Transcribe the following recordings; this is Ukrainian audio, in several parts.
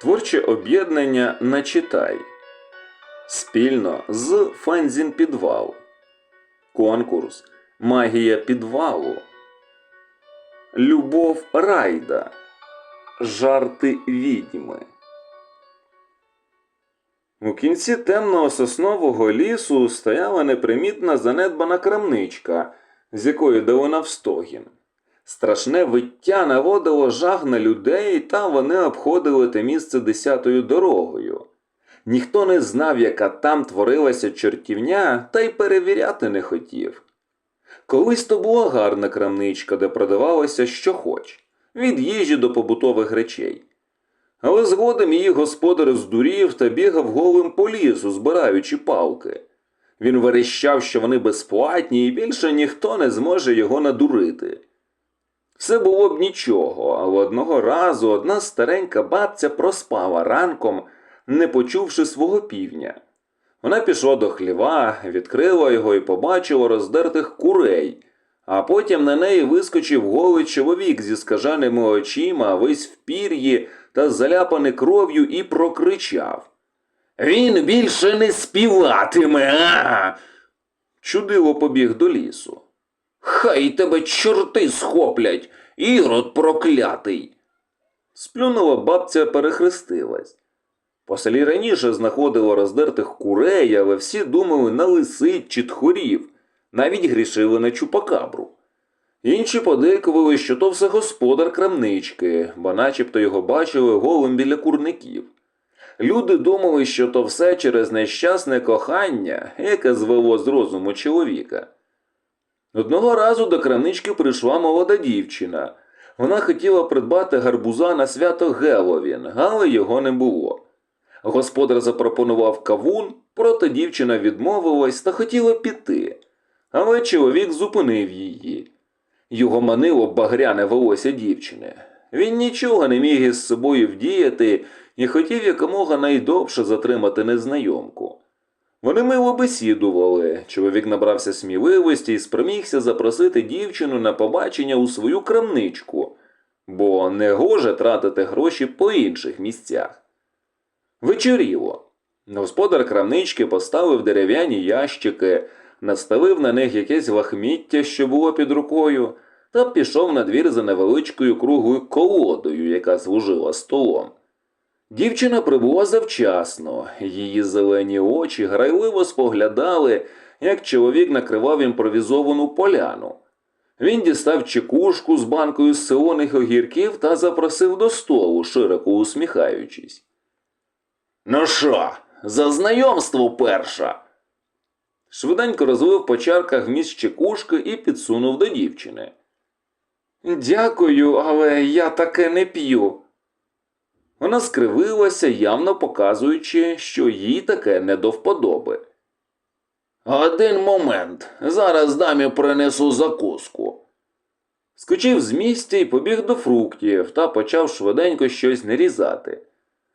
Творче об'єднання Начитай спільно з Фензін Підвал. Конкурс Магія підвалу. Любов Райда. Жарти відьми. У кінці темного соснового лісу стояла непримітна занедбана крамничка, з якої дали навстогін. Страшне виття наводило жах на людей, та вони обходили те місце десятою дорогою. Ніхто не знав, яка там творилася чортівня, та й перевіряти не хотів. Колись то була гарна крамничка, де продавалося що хоч, від їжі до побутових речей. Але згодом її господар здурів та бігав голим по лісу, збираючи палки. Він верещав, що вони безплатні, і більше ніхто не зможе його надурити. Все було б нічого, але одного разу одна старенька бабця проспала ранком, не почувши свого півня. Вона пішла до хліва, відкрила його і побачила роздертих курей, а потім на неї вискочив голий чоловік зі скаженими очима, весь в пір'ї та заляпаний кров'ю і прокричав. Він більше не співатиме. а!» Чудиво побіг до лісу. Хай тебе чорти схоплять, ірод проклятий. Сплюнула бабця перехрестилась. По селі раніше знаходило роздертих курей, але всі думали на лисиць чи тхорів, навіть грішили на чупакабру. Інші подейкували, що то все господар крамнички, бо начебто його бачили голим біля курників. Люди думали, що то все через нещасне кохання, яке звело з розуму чоловіка. Одного разу до крамнички прийшла молода дівчина. Вона хотіла придбати гарбуза на свято Геловін, але його не було. Господар запропонував кавун, проте дівчина відмовилась та хотіла піти. Але чоловік зупинив її. Його манило багряне волосся дівчини. Він нічого не міг із собою вдіяти і хотів якомога найдовше затримати незнайомку. Вони мило бесідували. Чоловік набрався сміливості і спромігся запросити дівчину на побачення у свою крамничку, бо не гоже тратити гроші по інших місцях. Вечоріло. Господар крамнички поставив дерев'яні ящики, наставив на них якесь лахміття, що було під рукою, та пішов на двір за невеличкою круглою колодою, яка служила столом. Дівчина прибула завчасно, її зелені очі грайливо споглядали, як чоловік накривав імпровізовану поляну. Він дістав чекушку з банкою з солоних огірків та запросив до столу, широко усміхаючись. Ну що, за знайомство перша. Швиденько розлив по чарках вміст чекушки і підсунув до дівчини. Дякую, але я таке не п'ю. Вона скривилася, явно показуючи, що їй таке не до вподоби. Один момент. Зараз дамі принесу закуску. Скочив з місця і побіг до фруктів та почав швиденько щось нарізати.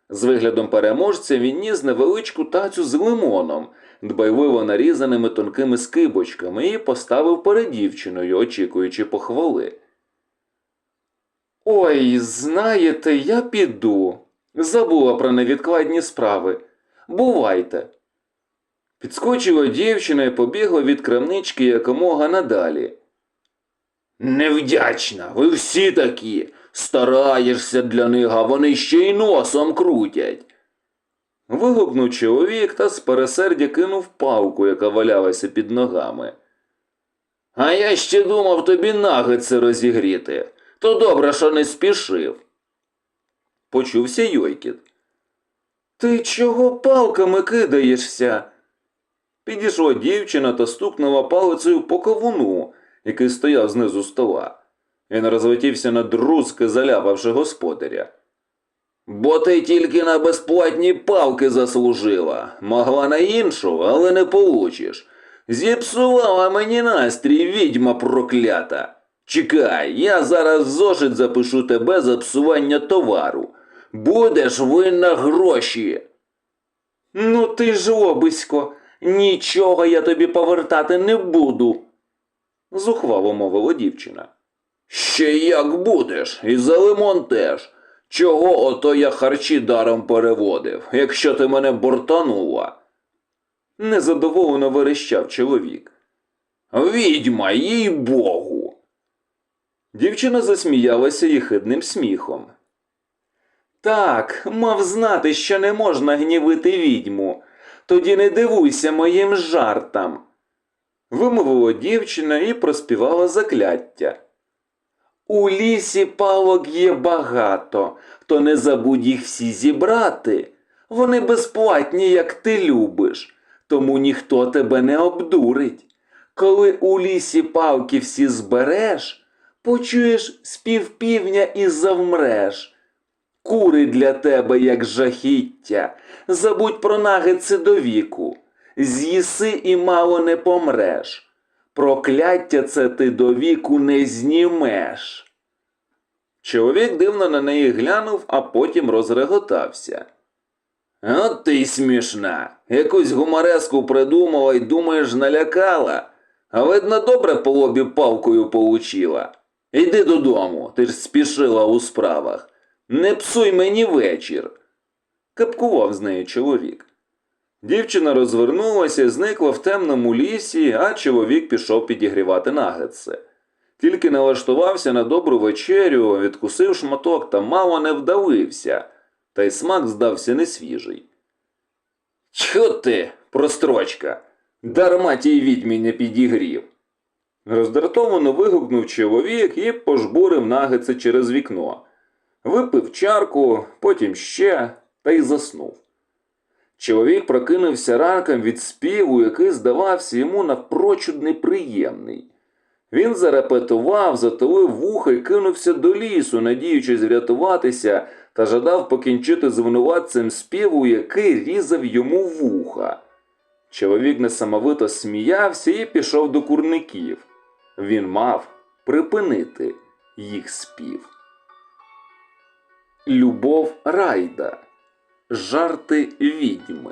З виглядом переможця він ніс невеличку тацю з лимоном, дбайливо нарізаними тонкими скибочками, і поставив перед дівчиною, очікуючи похвали. Ой, знаєте, я піду. Забула про невідкладні справи. Бувайте. Підскочила дівчина і побігла від крамнички якомога надалі. Невдячна, ви всі такі. Стараєшся для них, а вони ще й носом крутять. Вигукнув чоловік та з пересердя кинув палку, яка валялася під ногами. А я ще думав тобі нагиці розігріти. То добре, що не спішив. Почувся Йойкіт. Ти чого палками кидаєшся? Підійшла дівчина та стукнула палицею по кавуну, який стояв знизу стола. Він розлетівся на друзки, заляпавши господаря. Бо ти тільки на безплатні палки заслужила. Могла на іншу, але не получиш. Зіпсувала мені настрій відьма проклята. Чекай, я зараз в зошит запишу тебе за псування товару. Будеш винна гроші. Ну ти ж лобисько, нічого я тобі повертати не буду. Зухвало мовила дівчина. Ще як будеш, і за лимон теж. Чого ото я харчі даром переводив, якщо ти мене бортанула? Незадоволено верещав чоловік. Відьма, їй богу. Дівчина засміялася їхидним сміхом. Так, мав знати, що не можна гнівити відьму. Тоді не дивуйся моїм жартам. Вимовила дівчина і проспівала закляття. У лісі палок є багато, то не забудь їх всі зібрати. Вони безплатні, як ти любиш, тому ніхто тебе не обдурить. Коли у лісі палки всі збереш, почуєш спів півня і завмреш. Кури для тебе, як жахіття, забудь про нагиці до віку, з'їси і мало не помреш. Прокляття це ти до віку не знімеш. Чоловік дивно на неї глянув, а потім розреготався. От ти й смішна. Якусь гумореску придумала й думаєш, налякала. А видно, добре по лобі палкою получила. Іди додому, ти ж спішила у справах. Не псуй мені вечір. Капкував з нею чоловік. Дівчина розвернулася, зникла в темному лісі, а чоловік пішов підігрівати нагетси. Тільки налаштувався на добру вечерю, відкусив шматок та мало не вдавився, та й смак здався несвіжий. Чо ти, прострочка, дарма тій відьмі не підігрів. Роздратовано вигукнув чоловік і пожбурив нагетси через вікно. Випив чарку, потім ще та й заснув. Чоловік прокинувся ранком від співу, який здавався йому напрочуд неприємний. Він зарепетував, затулив вуха і кинувся до лісу, надіючись врятуватися, та жадав покінчити з винуватцем співу, який різав йому вуха. Чоловік несамовито сміявся і пішов до курників. Він мав припинити їх спів. Любов Райда. Жарти відьми.